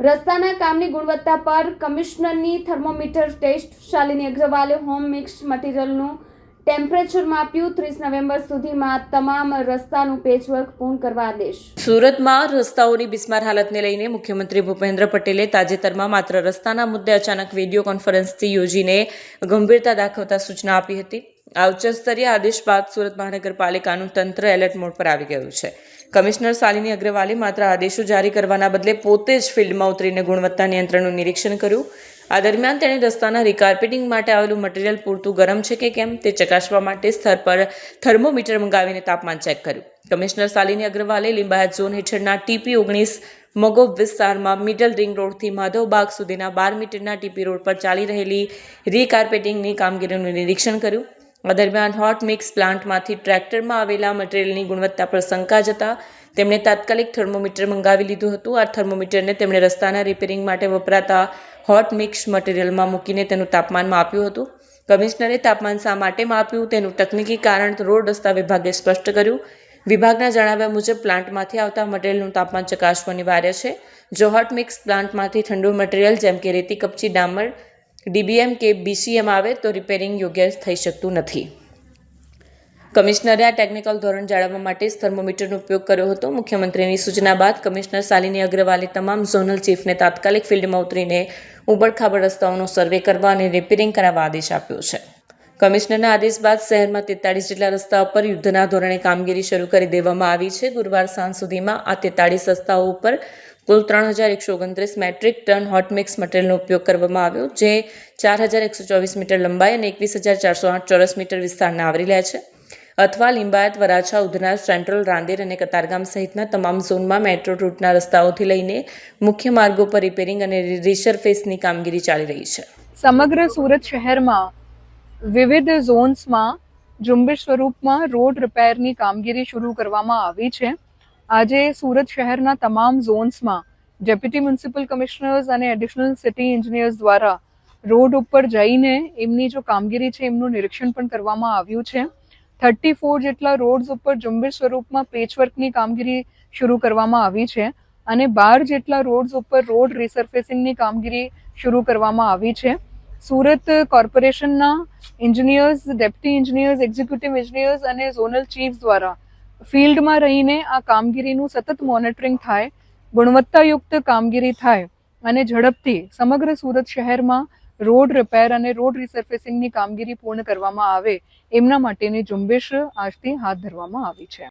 રસ્તાના કામની ગુણવત્તા પર કમિશનરની થર્મોમીટર ટેસ્ટ શાલિની અગ્રવાલે હોમ મિક્સ મટીરિયલનું ટેમ્પરેચર માપ્યું ત્રીસ નવેમ્બર સુધીમાં તમામ રસ્તાનું પેચવર્ક પૂર્ણ કરવા આદેશ. સુરતમાં રસ્તાઓની બિસ્માર હાલતને લઈને મુખ્યમંત્રી ભૂપેન્દ્ર પટેલે તાજેતરમાં માત્ર રસ્તાના મુદ્દે અચાનક વીડિયો કોન્ફરન્સથી યોજીને ગંભીરતા દાખવતા સૂચના આપી હતી. આ ઉચ્ચસ્તરીય આદેશ બાદ સુરત મહાનગરપાલિકાનું તંત્ર એલર્ટ મોડ પર આવી ગયું છે. કમિશનર શાલિની અગ્રવાલે માત્ર આદેશો જારી કરવાના બદલે પોતે જ ફિલ્ડમાં ઉતરીને ગુણવત્તા નિયંત્રણનું નિરીક્ષણ કર્યું. આ દરમિયાન તેણે રસ્તાના રિકાર્પેટિંગ માટે આવેલું મટીરિયલ પૂરતું ગરમ છે કે કેમ તે ચકાસવા માટે સ્થળ પર થર્મોમીટર મંગાવીને તાપમાન ચેક કર્યું. કમિશનર શાલિની અગ્રવાલે લિંબાયત ઝોન હેઠળના ટીપી ઓગણીસ મગોબ વિસ્તારમાં મિડલ રિંગ રોડથી માધવબાગ સુધીના બાર મીટરના ટીપી રોડ પર ચાલી રહેલી રીકાર્પેટિંગની કામગીરીનું નિરીક્ષણ કર્યું. આ દરમિયાન હોટ મિક્સ પ્લાન્ટમાંથી ટ્રેક્ટરમાં આવેલા મટીરિયલની ગુણવત્તા પર શંકા જતા તેમણે તાત્કાલિક થર્મોમીટર મંગાવી લીધું હતું. આ થર્મોમીટરને તેમણે રસ્તાના રિપેરિંગ માટે વપરાતા હોટ મિક્સ મટીરિયલમાં મૂકીને તેનું તાપમાન માપ્યું હતું. કમિશનરે તાપમાન શા માટે માપ્યું તેનું તકનીકી કારણ રોડ રસ્તા વિભાગે સ્પષ્ટ કર્યું. વિભાગના જણાવ્યા મુજબ પ્લાન્ટમાંથી આવતા મટીરિયલનું તાપમાન ચકાસવું અનિવાર્ય છે. જો હોટ મિક્સ પ્લાન્ટમાંથી ઠંડુ મટીરિયલ જેમ કે રેતી, કપચી, ડામર, ડીબીએમ કે બીસીએમ આવે તો રિપેરિંગ યોગ્ય થઈ શકતું નથી. કમિશનરે આ ટેકનિકલ ધોરણ જાળવવા માટે જ થર્મોમીટરનો ઉપયોગ કર્યો હતો. મુખ્યમંત્રીની સૂચના બાદ કમિશનર શાલિની અગ્રવાલે તમામ ઝોનલ ચીફને તાત્કાલિક ફિલ્ડમાં ઉતરીને ઉબડખાબડ રસ્તાઓનો સર્વે કરવા અને રિપેરિંગ કરાવવા આદેશ આપ્યો છે. કમિશનરના આદેશ બાદ શહેરમાં તેતાળીસ જેટલા રસ્તાઓ પર યુદ્ધના ધોરણે કામગીરી શરૂ કરી દેવામાં આવી છે. ગુરુવાર સાંજ સુધીમાં આ તેતાળીસ રસ્તાઓ ઉપર કુલ ત્રણ હજાર એકસો ઓગણત્રીસ મેટ્રિક ટન હોટ મિક્સ મટીરિયલનો ઉપયોગ કરવામાં આવ્યો, જે ચાર હજાર એકસો ચોવીસ મીટર લંબાઈ અને એકવીસ હજાર ચારસો આઠ ચોરસ મીટર વિસ્તારને આવરી લે છે. અથવા લિંબાયત, વરાછા, ઉધના, સેન્ટ્રલ રાંદેર અને કતારગામ સહિતના તમામ ઝોનમાં મેટ્રો રૂટના રસ્તાઓથી લઈને મુખ્ય માર્ગો પર રિપેરિંગ અને રિસરફેસની કામગીરી ચાલી રહી છે. સમગ્ર સુરત શહેરમાં વિવિધ ઝોન્સમાં ઝુંબેશ સ્વરૂપમાં રોડ રિપેરની કામગીરી શરૂ કરવામાં આવી છે. આજે સુરત શહેરના તમામ ઝોન્સમાં ડેપ્યુટી મ્યુનિસિપલ કમિશનર્સ અને એડિશનલ સિટી એન્જિનિયર્સ દ્વારા રોડ ઉપર જઈને એમની જો કામગીરી છે, એમનું નિરીક્ષણ પણ કરવામાં આવ્યું છે. થર્ટી ફોર જેટલા રોડ્સ ઉપર ઝુંબેશ સ્વરૂપમાં પેચવર્કની કામગીરી શરૂ કરવામાં આવી છે અને બાર જેટલા રોડ્સ ઉપર રોડ રિસર્ફેસિંગની કામગીરી શરૂ કરવામાં આવી છે. સુરત કોર્પોરેશનના engineers deputy engineers executive engineers અને ઝોનલ ચીફ દ્વારા ફિલ્ડમાં રહીને આ કામગીરીનું સતત મોનિટરિંગ થાય, ગુણવત્તાયુક્ત કામગીરી થાય અને ઝડપથી સમગ્ર સુરત શહેરમાં રોડ રિપેર અને રોડ રિસર્ફેસિંગની કામગીરી પૂર્ણ કરવામાં આવે, એમના માટેની ઝુંબેશ આજથી હાથ ધરવામાં આવી છે.